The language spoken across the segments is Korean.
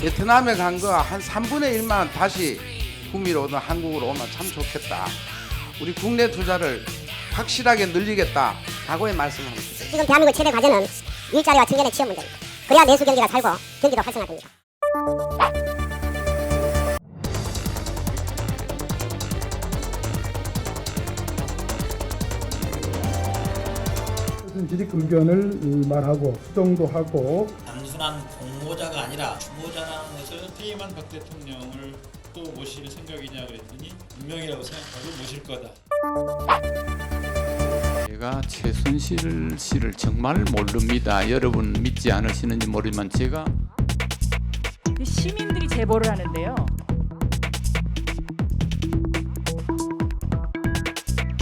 베트남에 간 거 한 3분의 1만 다시 구미로 오든 한국으로 오면 참 좋겠다. 우리 국내 투자를 확실하게 늘리겠다. 각오의 말씀합니다. 지금 대한민국 최대 과제는 일자리와 청년의 취업 문제입니다. 그래야 내수 경기가 살고 경기도 활성화됩니다. 지직 의견을 말하고 수정도 하고 단순한 공모자가 아니라 주모자라는 것을 퇴임한 박 대통령을 또 모실 생각이냐 그랬더니 운명이라고 생각하고 모실 거다. 제가 최순실 씨를 정말 모릅니다. 여러분 믿지 않으시는지 모르지만 제가 시민들이 제보를 하는데요.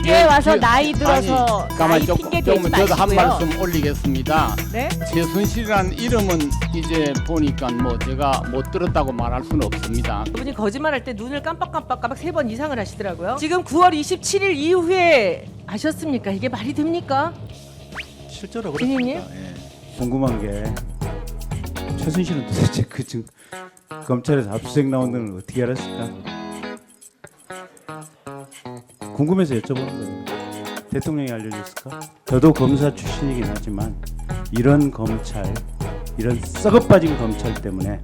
뒤에 와서 뒤에- 나이 들어서 아니, 가만 나이 조금 핑계 대지 조금 저도 한 마시고요. 말씀 올리겠습니다. 네? 최순실이라는 이름은 이제 보니까 뭐 제가 못 들었다고 말할 수는 없습니다. 그분이 거짓말할 때 눈을 깜빡깜빡 깜빡 세 번 이상을 하시더라고요. 지금 9월 27일 이후에 하셨습니까? 이게 말이 됩니까? 실제로? 그렇습니다. 예. 궁금한 게 최순실은 도대체 그 지금 검찰에서 압수수색 나온 걸 어떻게 알았을까? 궁금해서 여쭤보는 거예요. 대통령이 알려줬을까? 저도 검사 출신이긴 하지만 이런 검찰, 이런 썩어 빠진 검찰 때문에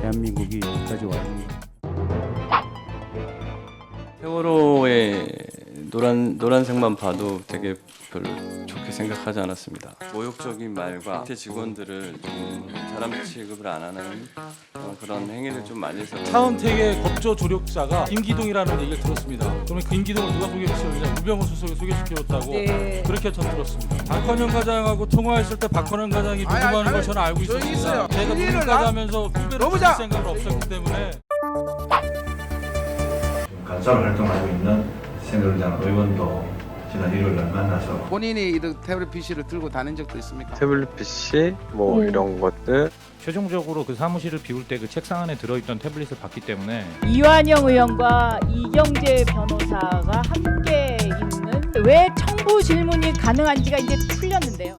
대한민국이 여기까지 거예요. 세월호의 노란 노란색만 봐도 되게 별로 좋게 생각하지 않았습니다. 모욕적인 말과 밑에 직원들을 좀 사람 취급을 안 하는 어, 그런 행위를 좀 많이 해서 차은택의 법조 조력자가 김기동이라는 얘기를 들었습니다. 그러면 그 김기동을 누가 소개시켰느냐? 우병우 수석이 소개시켜줬다고 네. 그렇게 전 들었습니다. 박헌영 과장하고 통화했을 때 박헌영 과장이 아니, 누구하는 아니, 걸 저는 알고. 있어요. 제가 일을 누구까지 나- 하면서 후배로 넘어자! 생각은 없었기 때문에 간사로 활동하고 있는 새누리당 의원도 지난 일요일 날 만나서 본인이 이런 태블릿 PC를 들고 다닌 적도 있습니까? 태블릿 PC 뭐 이런 것들 최종적으로 그 사무실을 비울 때 그 책상 안에 들어있던 태블릿을 봤기 때문에 이완영 의원과 이경재 변호사가 함께 있는 왜 청부 질문이 가능한지가 이제 풀렸는데요.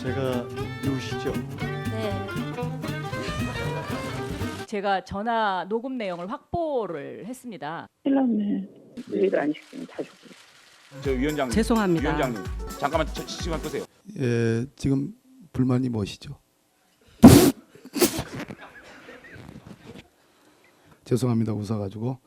제가 누구시죠? 제가 전화 녹음 내용을 확보를 했습니다. 저 위원장님, 죄송합니다. 위원장님 잠깐만 시간 끄세요. 예, 지금 불만이 무엇이죠? 죄송합니다 웃어가지고